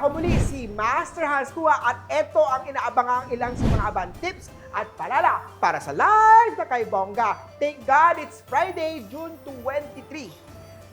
ko muli si Master Hans Kua at ito ang inaabangang ilang sa mga aban tips at palala para sa live na kay Bongga. Thank God it's Friday, June 23.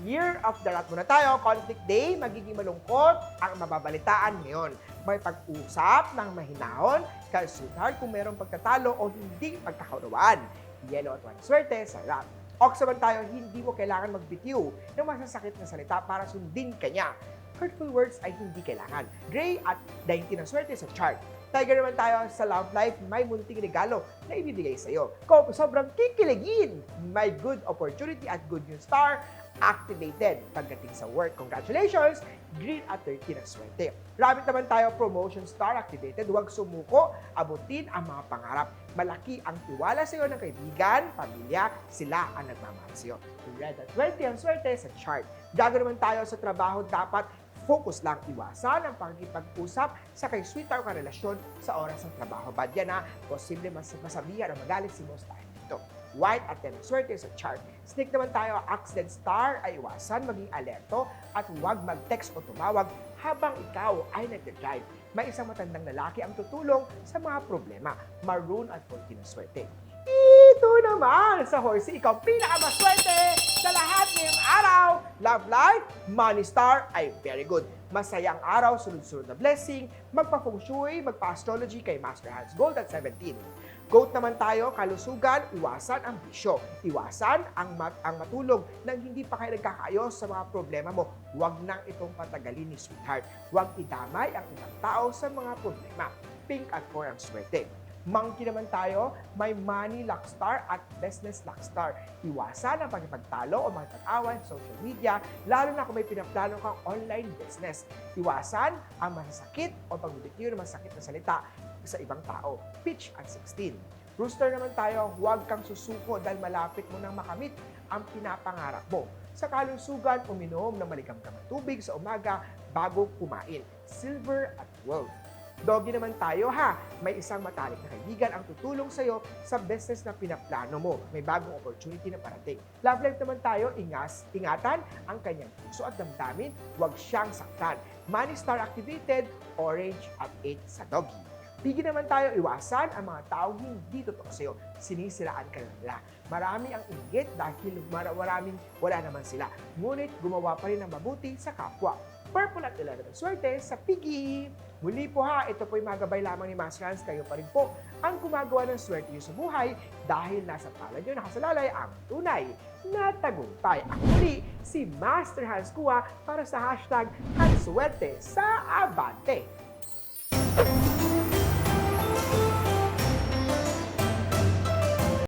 Year of the Rat muna tayo, conflict day, magiging malungkot ang mababalitaan ngayon. May pag-usap ng mahinahon, sweetheart kung mayroong pagtatalo o hindi pagkakaunawaan. Yellow at white swerte sa rat. Ox naman tayo, hindi mo kailangan magbitiw ng masasakit na salita para sundin ka niya. Hurtful words ay hindi kailangan. Gray at 19 ang swerte sa chart. Tiger naman tayo sa love life, may munting regalo na ibibigay sa'yo. Kung sobrang kikiligin, may good opportunity at good news star activated. Pagdating sa work, congratulations! Green at 13 ang swerte. Rabbit naman tayo, promotion star activated. Huwag sumuko, abutin ang mga pangarap. Malaki ang tiwala sa iyo ng kaibigan, pamilya, sila ang nagmamahal sa iyo. Red at 20 ang swerte sa chart. Gagawin naman tayo sa trabaho, dapat focus lang iwasan ang pagkipag-usap sa kay sweetheart ka relasyon sa oras ng trabaho. Bad yan ha, posible mas masabihan o magalit si Most dahil dito. White at 10 swerte sa chart. Snake naman tayo, accident star ay iwasan, maging alerto at huwag mag-text o tumawag habang ikaw ay nagde-drive. May isang matandang lalaki ang tutulong sa mga problema. Maroon at 14 ang swerte. Ito naman sa horsey, ikaw pinakamaswerte sa lahat ngayong araw. Love life, money star ay very good. Masayang araw, sunod-sunod na blessing, magpa-feng shui, magpa-astrology kay Master Hans Gold at 17. Goat naman tayo, kalusugan, iwasan ang bisyo. Iwasan ang, mat- ang matulog nang hindi pa kayo nagkakaayos sa mga problema mo. Huwag nang itong patagalin ni sweetheart. Huwag idamay ang ibang tao sa mga problema. Pink at 4 ang swerte. Monkey naman tayo, may money luck star at business luck star. Iwasan ang pagkipagtalo o magtatawa sa social media, lalo na kung may pinaplano kang online business. Iwasan ang masasakit o pagbibitiw ng masakit na salita sa ibang tao. Pitch at 16. Rooster naman tayo, huwag kang susuko dahil malapit mo nang makamit ang pinapangarap mo. Sa kalusugan, uminom ng maligamgam na tubig sa umaga bago kumain. Silver at gold. Doggy naman tayo ha. May isang matalik na kaibigan ang tutulong sa'yo sa business na pinaplano mo. May bagong opportunity na parating. Love life naman tayo, ingas, ingatan ang kanyang puso at damdamin. Huwag siyang saktan. Money star activated, orange at 8 sa doggy. Pigi naman tayo iwasan ang mga taong hindi totoo sa'yo. Sinisiraan ka nila. Marami ang inggit dahil mara- maraming wala naman sila. Ngunit gumawa pa rin ng mabuti sa kapwa. Purple at 11 ang swerte sa Piggy. Muli po ha, ito po'y magabay lamang ni Master Hans. Kayo pa rin po ang gumagawa ng swerte niyo sa buhay dahil nasa palad niyo nakasalalay ang tunay na tagumpay. Ako muli, si Master Hans Kua para sa hashtag Hanswerte sa Abante.